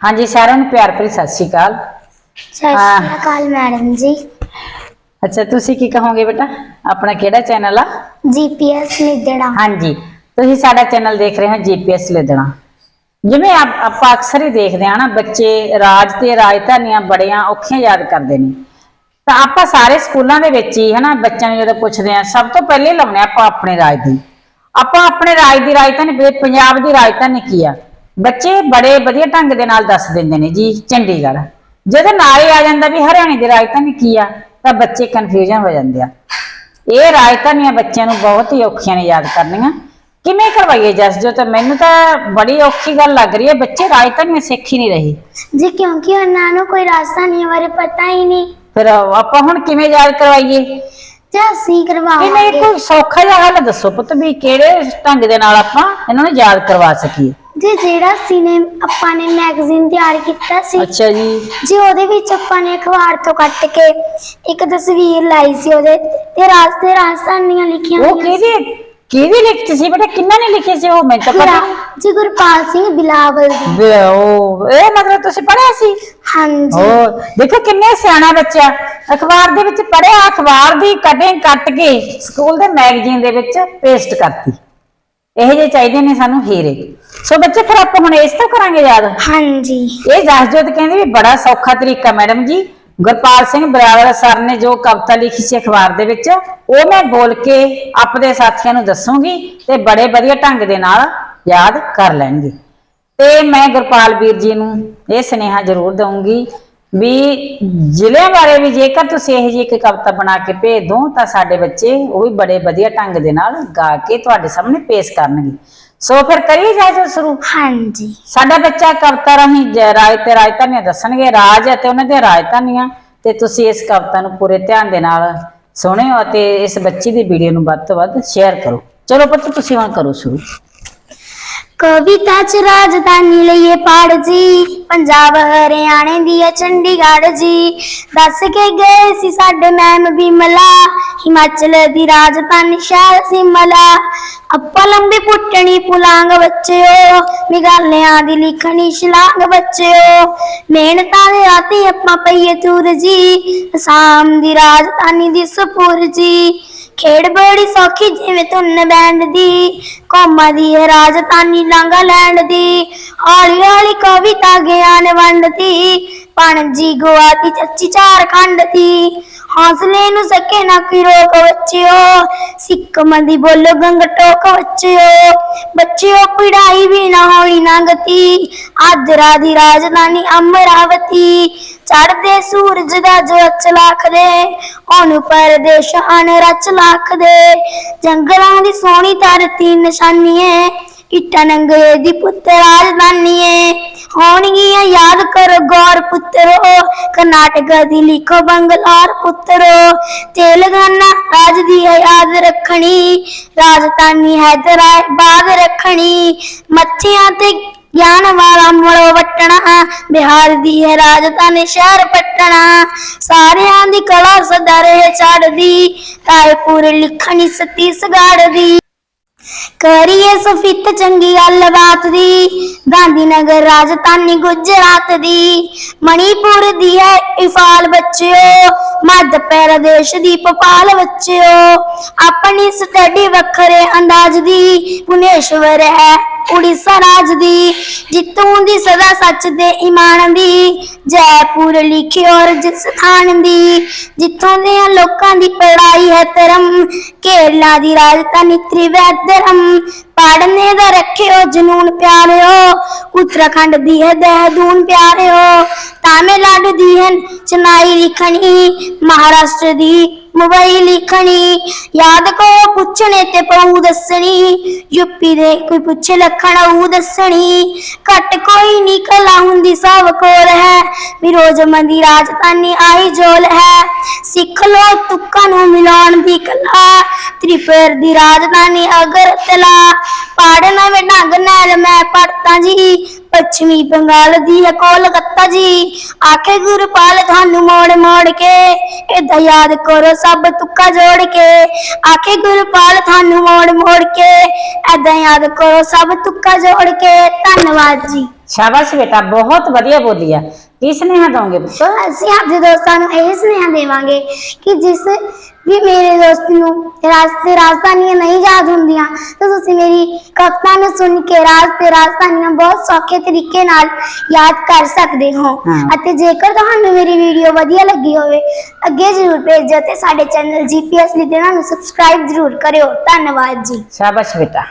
ਹਾਂਜੀ ਸਾਰਿਆਂ ਨੂੰ ਪਿਆਰ ਭਰੀ ਸਤਿ ਸ਼੍ਰੀ ਅਕਾਲ। ਸਤਿ ਸ਼੍ਰੀ ਅਕਾਲ ਮੈਡਮ ਜੀ। ਅੱਛਾ ਤੁਸੀਂ ਕੀ ਕਹੋਗੇ ਬੇਟਾ? ਆਪਣਾ ਕਿਹੜਾ ਚੈਨਲ ਆ? ਜੀਪੀਐਸ ਨਿਦੜਾ ਹਾਂਜੀ ਤੁਸੀਂ ਸਾਡਾ ਚੈਨਲ ਦੇਖ ਰਹੇ ਹੋ ਜੀਪੀਐਸ ਲੈਦਣਾ ਜਿਵੇਂ ਆਪ- ਅਕਸਰ ਹੀ ਦੇਖਦੇ ਹਾਂ ਨਾ ਬੱਚੇ ਰਾਜ ਤੇ ਰਾਜਧਾਨੀਆਂ ਬੜੀਆਂ ਔਖੀਆਂ ਯਾਦ ਕਰਦੇ ਨੇ। ਤਾਂ ਆਪਾਂ ਸਾਰੇ ਸਕੂਲਾਂ ਦੇ ਵਿੱਚ ਹੀ ਹਨਾ ਬੱਚਿਆਂ ਨੂੰ ਜਦੋਂ ਪੁੱਛਦੇ ਆ ਸਭ ਤੋਂ ਪਹਿਲੇ ਲਾਉਣੇ ਆਪਾਂ ਆਪਣੇ ਰਾਜ ਦੀ। ਆਪਾਂ ਆਪਣੇ ਰਾਜ ਦੀ ਰਾਜਧਾਨੀ ਪੰਜਾਬ ਦੀ ਰਾਜਧਾਨੀ ਕੀ ਆ? ਬੱਚੇ ਬੜੇ ਵਧੀਆ ਢੰਗ ਦੇ ਨਾਲ ਦੱਸ ਦਿੰਦੇ ਨੇ ਜੀ ਚੰਡੀਗੜ੍ਹ। ਜਦੋਂ ਨਾਲ ਹੀ ਆ ਜਾਂਦਾ ਵੀ ਹਰਿਆਣੇ ਦੀ ਰਾਜਧਾਨੀ ਕੀ ਆ ਤਾਂ ਬੱਚੇ ਕਨਫਿਊਜ਼ਨ ਹੋ ਜਾਂਦੇ ਆ। ਇਹ ਰਾਜਧਾਨੀਆਂ ਬੱਚਿਆਂ ਨੂੰ ਬਹੁਤ ਹੀ ਔਖੀਆਂ ਨੇ ਯਾਦ ਕਰਨੀਆਂ। ਕਿਵੇਂ ਕਰਵਾਈਏ ਜਸ ਜੋ ਤਾਂ ਮੈਨੂੰ ਤਾਂ ਬੜੀ ਔਖੀ ਗੱਲ ਲੱਗ ਰਹੀ ਹੈ ਬੱਚੇ ਰਾਜਧਾਨੀਆਂ ਸਿੱਖ ਹੀ ਨਹੀਂ ਰਹੇ। ਜੀ ਕਿਉਂਕਿ ਉਹਨਾਂ ਨੂੰ ਕੋਈ ਰਾਜਧਾਨੀ ਬਾਰੇ ਪਤਾ ਹੀ ਨਹੀਂ। ਫਿਰ ਆਪਾਂ ਹੁਣ ਕਿਵੇਂ ਯਾਦ ਕਰਵਾਈਏ? ਜੇ ਅਸੀਂ ਕਰਵਾਵਾਂਗੇ। ਕੋਈ ਸੌਖਾ ਜਿਹਾ ਹੱਲ ਦੱਸੋ ਪੁੱਤ ਵੀ ਕਿਹੜੇ ਢੰਗ ਦੇ ਨਾਲ ਆਪਾਂ ਇਹਨਾਂ ਨੂੰ ਯਾਦ ਕਰਵਾ ਸਕੀਏ? ਜੀ ਜਿਹੜਾ ਸੀਨੇ ਆਪਾਂ ਨੇ ਮੈਗਜ਼ੀਨ ਤਿਆਰ ਕੀਤਾ ਸੀ ਅੱਛਾ ਜੀ। ਜੀ ਉਹਦੇ ਵਿੱਚ ਆਪਾਂ ਨੇ ਅਖਬਾਰ ਤੋਂ ਕੱਟ ਕੇ ਇੱਕ ਤਸਵੀਰ ਲਾਈ ਸੀ ਉਹਦੇ ਤੇ ਰਾਸਤੇ ਰਾਜਧਾਨੀਆਂ ਲਿਖੀਆਂ ਉਹ ਹੋਈਆਂ ਸੀ। ਕਿਹਦੀ ਕਿਹਦੀ ਲਿਖਤ ਸੀ ਬੇਟਾ? ਕਿੰਨਾ ਨੇ ਲਿਖੀ ਸੀ ਉਹ? ਮੈਨੂੰ ਤਾਂ ਪਤਾ ਗੁਰਾ- ਜੀ ਗੁਰਪਾਲ ਸਿੰਘ ਬਿਲਾਵਲ ਦੀ। ਵੀ ਉਹ ਇਹ ਮਤਲਬ ਤੁਸੀਂ ਪੜਿਆ ਸੀ? ਹਾਂਜੀ। ਹੋਰ ਦੇਖੋ ਕਿੰਨੇ ਸਿਆਣਾ ਬੱਚਾ। ਅਖਬਾਰ ਦੇ ਵਿੱਚ ਪੜਿਆ ਅਖਬਾਰ ਦੀ ਕਟਿੰਗ ਕੱਟ ਕੇ ਸਕੂਲ ਦੇ ਮੈਗਜ਼ੀਨ ਦੇ ਵਿੱਚ ਪੇਸਟ ਕਰਤੀ। ਇਹ ਜੇ ਚਾਹੀਦੇ ਨੇ ਸਾਨੂੰ ਹੀਰੇ। ਸੋ ਬੱਚੇ ਫਿਰ ਆਪਾਂ ਹੁਣ ਇਸ ਤੋਂ ਕਰਾਂਗੇ ਯਾਦ? ਹਾਂਜੀ। ਇਹ ਜਸਜੋਤ ਕਹਿੰਦੇ ਵੀ ਬੜਾ ਸੌਖਾ ਤਰੀਕਾ ਮੈਡਮ ਜੀ। ਗੁਰਪਾਲ ਸਿੰਘ ਬਰਾੜ ਸਰ ਨੇ ਜੋ ਕਵਿਤਾ ਲਿਖੀ ਸੀ ਅਖਬਾਰ ਦੇ ਵਿੱਚ ਉਹ ਮੈਂ ਬੋਲ ਕੇ ਆਪਣੇ ਸਾਥੀਆਂ ਨੂੰ ਦੱਸੂਗੀ ਤੇ ਬੜੇ ਵਧੀਆ ਢੰਗ ਦੇ ਨਾਲ ਯਾਦ ਕਰ ਲੈਣਗੇ। ਤੇ ਮੈਂ ਗੁਰਪਾਲ ਵੀਰ ਜੀ ਨੂੰ ਇਹ ਸੁਨੇਹਾ ਜ਼ਰੂਰ ਦਊਂਗੀ ਵੀ ਜ਼ਿਲ੍ਹਿਆਂ ਬਾਰੇ ਵੀ ਜੇਕਰ ਤੁਸੀਂ ਇਹ ਜਿਹੀ ਇੱਕ ਕਵਿਤਾ ਬਣਾ ਕੇ ਭੇਜ ਦੋ ਤਾਂ ਸਾਡੇ ਬੱਚੇ ਉਹ ਵੀ ਬੜੇ ਵਧੀਆ ਢੰਗ ਦੇ ਨਾਲ ਗਾ ਕੇ ਤੁਹਾਡੇ ਸਾਹਮਣੇ ਪੇਸ਼ ਕਰਨਗੇ। ਸੋ ਫਿਰ ਕਰੀਏ ਜਾਇਜ਼ ਸ਼ੁਰੂ? ਹਾਂਜੀ। ਸਾਡਾ ਬੱਚਾ ਕਵਿਤਾ ਰਾਹੀਂ ਜ- ਰਾਜ ਤੇ ਰਾਜਧਾਨੀਆਂ ਦੱਸਣਗੇ ਰਾਜ ਅਤੇ ਉਹਨਾਂ ਦੀਆਂ ਰਾਜਧਾਨੀਆਂ ਤੇ ਤੁਸੀਂ ਇਸ ਕਵਿਤਾ ਨੂੰ ਪੂਰੇ ਧਿਆਨ ਦੇ ਨਾਲ ਸੁਣਿਓ ਅਤੇ ਇਸ ਬੱਚੀ ਦੀ ਵੀਡੀਓ ਨੂੰ ਵੱਧ ਤੋਂ ਵੱਧ ਸ਼ੇਅਰ ਕਰੋ। ਚਲੋ ਪੁੱਤ ਤੁਸੀਂ ਹੁਣ ਕਰੋ ਸ਼ੁਰੂ। ਕਵਿਤਾ ਚ ਰਾਜਧਾਨੀ ਲਈਏ ਪਾੜ ਜੀ, ਪੰਜਾਬ ਹਰਿਆਣੇ ਦੀ ਹੈ ਚੰਡੀਗੜ੍ਹ ਜੀ। ਦੱਸ ਕੇ ਗਏ ਸੀ ਸਾਡੇ ਮੈਮ ਬਿਮਲਾ, ਹਿਮਾਚਲ ਦੀ ਰਾਜਧਾਨੀ ਸ਼ਹਿਰ ਸਿਮਲਾ। ਅੱਪਾ ਲੰਬੀ ਪੁੱਟਣੀ ਪੁਲਾਂਗ ਬੱਚਿਓ, ਮੇਘਾਲਿਆਂ ਦੀ ਲਿਖਣੀ ਸ਼ਲਾਂਗ ਬੱਚਿਓ। ਮਿਹਨਤਾਂ ਦੇ ਰਾਤੀ ਆਪਾਂ ਪਈਏ ਤੂਰ ਜੀ, ਅਸਾਮ ਦੀ ਰਾਜਧਾਨੀ ਦੀ ਸਪੁਰ ਜੀ। ਖੇਡ ਬੜੀ ਸੌਖੀ, ਜਿਵੇਂ ਧੁੰਨ ਬੈਂਡ ਦੀ, ਕੌਮਾਂ ਦੀ ਹੈ ਰਾਜਧਾਨੀ ਲਾਂਗਾ ਲੈਂਡ ਦੀ, ਹੌਲੀ ਹੌਲੀ ਕਵਿਤਾ ਗਿਆਨ ਵੰਡਦੀ ਪਣਜੀ ਗੋਆ ਚੱਚੀ ਝਾਰਖੰਡ ਦੀ, ਹੌਸਲੇ ਨੂੰ ਸਕੇ ਨਾ ਕੋਈ ਰੋਕ ਬੱਚਿਓ, ਸਿੱਕਮ ਦੀ ਬੋਲੋ ਗੰਗ ਟੋਕ ਬੱਚਿਓ ਬੱਚਿਓ ਪੜਾਈ ਵੀ ਨਾ ਹੋਣੀ ਨਾ ਗਤੀ ਆਦਰਾ ਦੀ ਰਾਜਧਾਨੀ ਅਮਰਾਵਤੀ ਚੜਦੇ ਸੂਰਜ ਦਾ ਜੋ ਅਚ ਦੇ ਉਹਨੂੰ ਪਰਦੇਸ਼ ਰਚ ਲੱਖ ਦੇ ਜੰਗਲਾਂ ਦੀ ਸੋਹਣੀ ਧਰਤੀ ਨਿਸ਼ਾਨੀਏ ਇਟਨੰਗੇ ਦੀ ਪੁੱਤ ਰਾਜਧਾਨੀਏ। ਹੋਣਗੀਆਂ ਯਾਦ ਕਰੋ ਗੌਰ ਪੁੱਤਰੋ, ਕਰਨਾਟਕ ਦੀ ਲਿਖੋ ਬੰਗਲੌਰ ਪੁੱਤਰੋ। ਤੇਲੰਗਾਨਾ ਰਾਜ ਦੀ ਹੈ ਯਾਦ ਰੱਖਣੀ, ਰਾਜਧਾਨੀ ਹੈਦਰਾਬਾਦ ਰੱਖਣੀ। ਮੱਛੀਆਂ ਤੇ ਗਿਆਨ ਵਾਲਾ ਮੜੋ ਵਟਣਾ, ਬਿਹਾਰ ਦੀ ਹੈ ਰਾਜਧਾਨੀ ਸ਼ਹਿਰ ਪਟਣਾ। ਸਾਰਿਆਂ ਦੀ ਕਲਾ ਸਦਾ ਰਹੇ ਚੜਦੀ ਰਾਏਪੁਰ ਲਿਖਣੀ ਸਤੀਸਗੜ੍ਹ ਦੀ ਕਰੀਏ ਸੁਫਿੱਤ ਚੰਗੀ ਗੱਲਬਾਤ ਦੀ, ਗਾਂਧੀਨਗਰ ਰਾਜਧਾਨੀ ਗੁਜਰਾਤ ਦੀ। ਮਣੀਪੁਰ ਦੀ ਹੈ ਇਫਾਲ ਬੱਚਿਓ, ਮੱਧ ਪ੍ਰਦੇਸ਼ ਦੀ ਭੋਪਾਲ ਬੱਚਿਓ। ਆਪਣੀ ਸਟੱਡੀ ਵੱਖਰੇ ਅੰਦਾਜ਼ ਦੀ, ਭੁਵਨੇਸ਼ਵਰ ਹੈ ਉੜੀਸਾ ਰਾਜ ਦੀ, ਜਿੱਤੋਂ ਦੀ ਸਦਾ ਸੱਚ ਦੇ ਇਮਾਨ ਦੀ, ਜੈਪੁਰ ਲਿਖੀ ਔਰ ਸਥਾਨ ਦੀ, ਜਿੱਥੋਂ ਦੇ ਲੋਕਾਂ ਦੀ ਪੜਾਈ ਹੈ ਧਰਮ, ਕੇਰਲਾ ਦੀ ਰਾਜਧਾਨੀ ਤ੍ਰਿਵੇਂਦਰਮ ਪੜਨੇ ਦਾ ਰੱਖਿਓ ਜਨੂਨ ਪਿਆਰਿਓ, ਉੱਤਰਾਖੰਡ ਦੀ ਹੈ ਦੇਹਰਾਦੂਨ ਪਿਆਰਿਓ, ਤਾਮਿਲਨਾਡੂ ਦੀ ਹੈ ਚੇਨਈ ਲਿਖਣੀ, ਮਹਾਰਾਸ਼ਟਰ ਦੀ ਮੁੰਬਈ ਲਿਖਣੀ, ਯਾਦ ਕੋ ਪੁੱਛਣੇ ਤੇ ਪਊ ਦੱਸਣੀ, ਯੂਪੀ ਦੇ ਕੋਈ ਪੁੱਛੇ ਲਖਣ ਉਹ ਦੱਸਣੀ। ਘਟ ਕੋਈ ਨਹੀਂ ਕਲਾ ਹੁੰਦੀ ਸਭ ਕੋਲ ਹੈ ਵਿਰੋਜ ਦੀ ਰਾਜਧਾਨੀ ਆਈ ਜੋਲ ਹੈ। ਸਿੱਖ ਲੋ ਤੁਕਾਂ ਨੂੰ ਮਿਲਾਉਣ ਦੀ ਕਲਾ, ਤ੍ਰਿਪੁਰ ਦੀ ਰਾਜਧਾਨੀ ਅਗਰਤਲਾ ਪਾੜਨਾ ਵੇ ਢੰਗ ਨਾਲ ਮੈਂ ਪੜਤਾ ਜੀ ਪੱਛਮੀ ਬੰਗਾਲ ਦੀ ਹੈ ਕੋਲਕਾਤਾ ਜੀ। ਆਖੇ ਗੁਰਪਾਲ, ਤੁਹਾਨੂੰ ਮੋੜ ਮੋੜ ਕੇ ਏਦਾਂ ਯਾਦ ਕਰੋ ਸਭ ਤੁੱਕਾ ਜੋੜ ਕੇ। ਆਖੇ ਗੁਰਪਾਲ, ਤੁਹਾਨੂੰ ਮੋੜ ਮੋੜ ਕੇ ਏਦਾਂ ਯਾਦ ਕਰੋ ਸਭ ਤੁੱਕਾ ਜੋੜ ਕੇ। ਧੰਨਵਾਦ ਜੀ। ਸ਼ਾਬਾਸ਼ ਬੇਟਾ ਬਹੁਤ ਵਧੀਆ ਬੋਲੀ ਆ। ਕੀ ਸੁਨੇਹਾ ਦੋਗੇ ਪੁੱਤ? ਅਸੀਂ ਆਪਣੇ ਦੋਸਤਾਂ ਨੂੰ ਇਹ ਸੁਨੇਹਾ ਦੇਵਾਂਗੇ ਕਿ ਜਿਸ ਵੀ ਮੇਰੇ ਦੋਸਤ ਨੂੰ ਰਾਸਤੇ ਰਾਜਧਾਨੀਆਂ ਨਹੀਂ ਯਾਦ ਹੁੰਦੀਆਂ ਤਾਂ ਤੁਸੀਂ ਮੇਰੀ ਕਵਿਤਾ ਨੂੰ ਸੁਣ ਕੇ ਰਾਸਤੇ ਰਾਜਧਾਨੀਆਂ ਬਹੁਤ ਸੌਖੇ ਤਰੀਕੇ ਨਾਲ ਯਾਦ ਕਰ ਸਕਦੇ ਹੋ। ਹਾਂ। ਅਤੇ ਜੇਕਰ ਤੁਹਾਨੂੰ ਮੇਰੀ ਵੀਡੀਓ ਵਧੀਆ ਲੱਗੀ ਹੋਵੇ ਅੱਗੇ ਜ਼ਰੂਰ ਭੇਜੋ ਤੇ ਸਾਡੇ ਚੈਨਲ ਜੀਪੀਐਸ ਲਿਖਣਾ ਨੂੰ ਸਬਸਕ੍ਰਾਈਬ ਜ਼ਰੂਰ ਕਰਿਓ। ਧੰਨਵਾਦ ਜੀ। ਸ਼ਾਬਾਸ਼ ਬੇਟਾ।